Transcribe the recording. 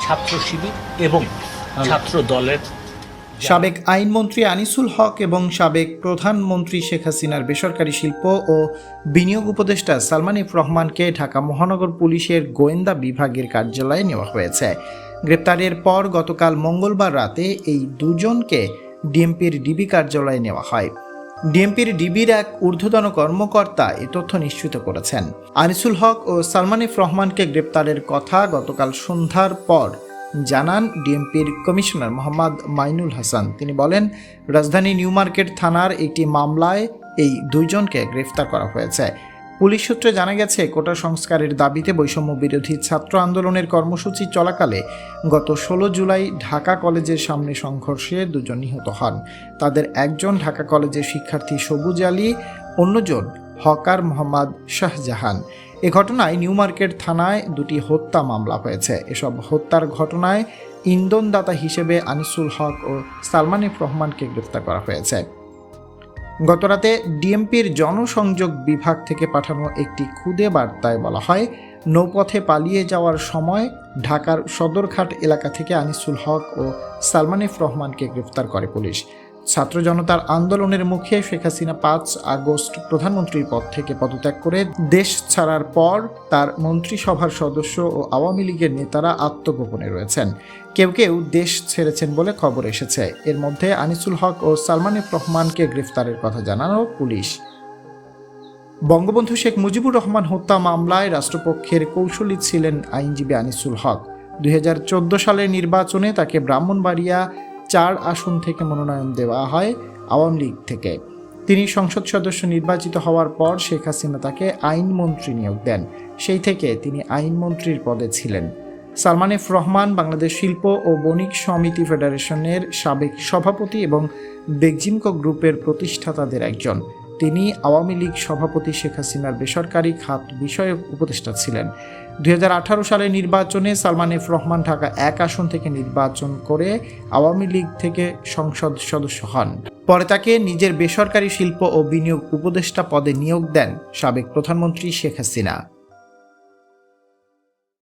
ছাত্র শিবির এবং ছাত্র দলের সাবেক আইনমন্ত্রী আনিসুল হক এবং সাবেক প্রধানমন্ত্রী শেখ হাসিনার বেসরকারি শিল্প ও বিনিয়োগ উপদেষ্টা সালমান ইফ রহমানকে ঢাকা মহানগর পুলিশের গোয়েন্দা বিভাগের কার্যালয়ে নেওয়া হয়েছে। গ্রেপ্তারের পর গতকাল মঙ্গলবার রাতে এই দুজনকে ডিএমপির ডিবি কার্যালয়ে নেওয়া হয়। ডিএমপির ডিবির এক ঊর্ধ্বতন কর্মকর্তা এ তথ্য নিশ্চিত করেছেন। আনিসুল হক ও সালমানিফ রহমানকে গ্রেপ্তারের কথা গতকাল সন্ধ্যার পর জানান ডিএমপির কমিশনার মোহাম্মদ মাইনুল হাসান। তিনি বলেন, রাজধানী নিউ মার্কেট থানার একটি মামলায় এই দুইজনকে গ্রেফতার করা হয়েছে। পুলিশ সূত্রে জানা গেছে, কোটা সংস্কারের দাবিতে বৈষম্য বিরোধী ছাত্র আন্দোলনের কর্মসূচি চলাকালে গত ষোলো জুলাই ঢাকা কলেজের সামনে সংঘর্ষে দুজন নিহত হন। তাদের একজন ঢাকা কলেজের শিক্ষার্থী সবুজ আলী, অন্যজন হকার মোহাম্মদ শাহজাহান। এ ঘটনায় নিউ মার্কেট থানায় দুটি হত্যা মামলা হয়েছে। এসব হত্যার ঘটনায় ইন্ধনদাতা হিসেবে আনিসুল হক ও সালমান ইফ রহমানকে গ্রেফতার করা হয়েছে। গতরাতে ডিএমপির জনসংযোগ বিভাগ থেকে পাঠানো একটি খুদে বার্তায় বলা হয়, নৌপথে পালিয়ে যাওয়ার সময় ঢাকার সদরঘাট এলাকা থেকে আনিসুল হক ও সালমানিফ রহমানকে গ্রেফতার করে পুলিশ। ছাত্র জনতার আন্দোলনের মুখে শেখ হাসিনা পাঁচ আগস্ট প্রধানমন্ত্রীর পদ থেকে পদত্যাগ করে দেশ ছাড়ার পর তার মন্ত্রিসভার সদস্য ও আওয়ামী লীগের নেতারা আত্মগোপনে রয়েছেন। কেউ কেউ দেশ ছেড়েছেন বলে খবর এসেছে। এর মধ্যে আনিসুল হক ও সালমান রহমানকে গ্রেফতারের কথা জানানো পুলিশ। বঙ্গবন্ধু শেখ মুজিবুর রহমান হত্যা মামলায় রাষ্ট্রপক্ষের কৌশলী ছিলেন আইনজীবী আনিসুল হক। দুই হাজার চোদ্দ সালের নির্বাচনে তাকে ব্রাহ্মণবাড়িয়া চার আসন থেকে মনোনয়ন দেওয়া হয় আওয়ামী লীগ থেকে। তিনি সংসদ সদস্য নির্বাচিত হওয়ার পর শেখ হাসিনা তাকে আইনমন্ত্রী নিয়োগ দেন। সেই থেকে তিনি আইনমন্ত্রীর পদে ছিলেন। সালমান এফ রহমান বাংলাদেশ শিল্প ও বণিক সমিতি ফেডারেশনের সাবেক সভাপতি এবং বেগজিমকো গ্রুপের প্রতিষ্ঠাতাদের একজন। তিনি আওয়ামী লীগ সভাপতি শেখ হাসিনার বেসরকারি খাত বিষয়ক উপদেষ্টা ছিলেন। দুই সালে নির্বাচনে সালমান এফ রহমান ঢাকা এক আসন থেকে নির্বাচন করে আওয়ামী লীগ থেকে সংসদ সদস্য হন। পরে তাকে নিজের বেসরকারি শিল্প ও বিনিয়োগ উপদেষ্টা পদে নিয়োগ দেন সাবেক প্রধানমন্ত্রী শেখ হাসিনা।